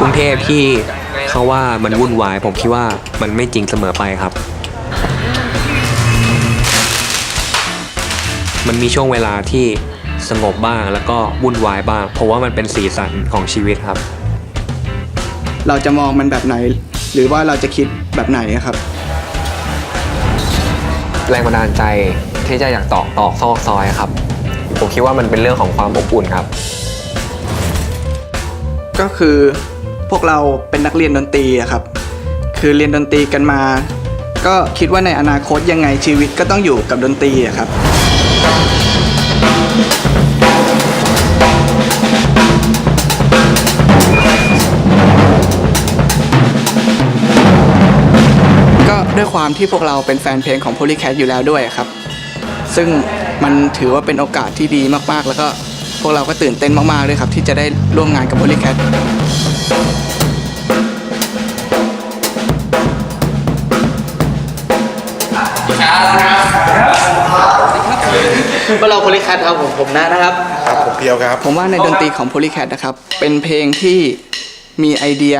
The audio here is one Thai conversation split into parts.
กรุงเทพที่เขาว่ามันวุ่นวาย ผมคิดว่ามันไม่จริงเสมอไปครับ มันมีช่วงเวลาที่สงบบ้างแล้วก็วุ่นวายบ้าง เพราะว่ามันเป็นสีสันของชีวิตครับ เราจะมองมันแบบไหน หรือว่าเราจะคิดแบบไหนครับ แรงบันดาลใจที่จะอยากตอกตอกซอกซอยครับ ผมคิดว่ามันเป็นเรื่องของความอบอุ่นครับ ก็คือพวกเราเป็นนักเรียนดนตรีอะครับ คือเรียนดนตรีกันมา ก็คิดว่าในอนาคตยังไงชีวิตก็ต้องอยู่กับดนตรีอะครับ ก็ด้วยความที่พวกเราเป็นแฟนเพลงของ Polycat อยู่แล้วด้วยครับ ซึ่ง มันถือว่าเป็นโอกาสที่ดีมากๆ แล้วก็พวกเราก็ตื่นเต้นมากๆเลยครับ ที่จะได้ร่วมงานกับ Polycat พวกเรา Polycat ครับผมผมนะนะครับ ครับผมเพียวครับ ผมว่าในดนตรีของ Polycat นะครับ เป็นเพลงที่มีไอเดีย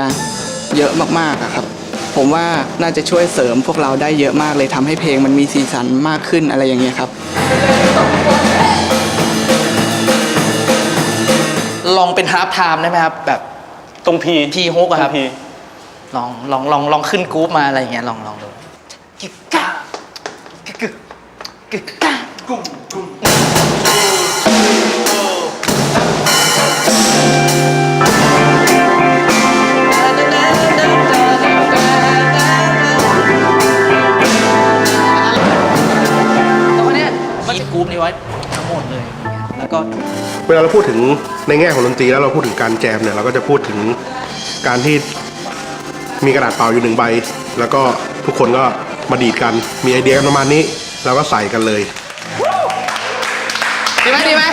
เยอะมากๆครับ ผมว่าน่าจะช่วยเสริมพวกเราได้เยอะมากเลยทำให้เพลงมันมีสีสันมากขึ้นอะไรอย่างเงี้ยครับ ลองเป็นฮาร์ปไทม์ได้ไหมครับ แบบตรงพีพีฮุกอะครับพีลองลองลองลองขึ้นกรุ๊ปมาอะไรอย่างเงี้ยลองลองดูกิกกะกิกกึกกิกกะกุ้งกุ้งแต่ว่าเนี่ยมันจะกรุ๊ปนี้ไว้ทั้งหมดเลยอย่างเงี้ย แล้วก็เวลาเราพูดถึงในแง่ของดนตรีแล้วเราพูดถึงการแจมเนี่ยเราก็จะพูดถึงการที่มีกระดาษเปล่าอยู่หนึ่งใบ แล้วก็ทุกคนก็มาดีดกันมีไอเดียกันประมาณนี้เราก็ใส่กันเลย ดีไหมดีไหม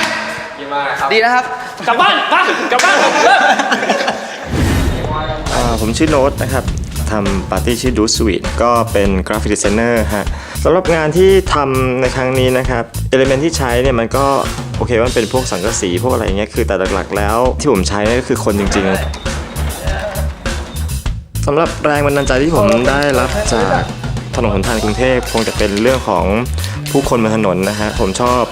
ดีมากครับดีนะครับ กลับบ้านไปกลับบ้านเลิก อ่าผมชื่อโน้ตนะครับ ทำปาร์ตี้ชื่อดูสวีทก็เป็นกราฟิกดีไซเนอร์ฮะสำหรับงานที่ทำในครั้งนี้นะครับเอลิเมนที่ใช้เนี่ยมันก็โอเคว่ามันเป็นพวกสังกะสีพวกอะไรเงี้ยคือแต่หลักๆ แล้วที่ผมใช้นี่ก็คือคนจริงๆสำหรับแรงบันดาลใจที่ผมได้รับจากถนนหนทางกรุงเทพคงจะเป็นเรื่องของผู้คนบนถนนนะฮะผมชอบ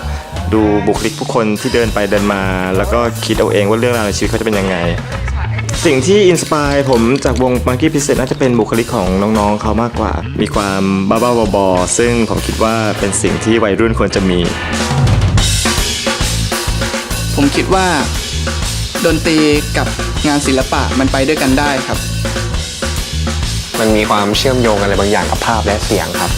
ดูบุคลิกผู้คนที่เดินไปเดินมา แล้วก็คิดเอาเองว่าเรื่องราวในชีวิตเขาจะเป็นยังไง สิ่งที่อินสปายผมจากวง Monkey p i s s e t น่าจะเป็นบุคลิกของน้องๆเขามากกว่า มีความบ้าๆบอๆซึ่งผมคิดว่าเป็นสิ่งที่วัยรุ่นควรจะมี ผมคิดว่า ดนตรีกับงานศิลปะมันไปด้วยกันได้ครับ มันมีความเชื่อมโยงอะไรบางอย่างกับภาพและเสียงครับ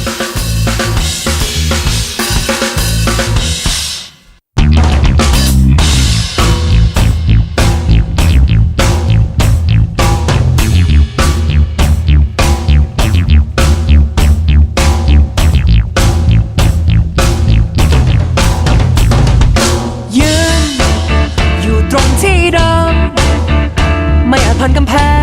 นกำแพง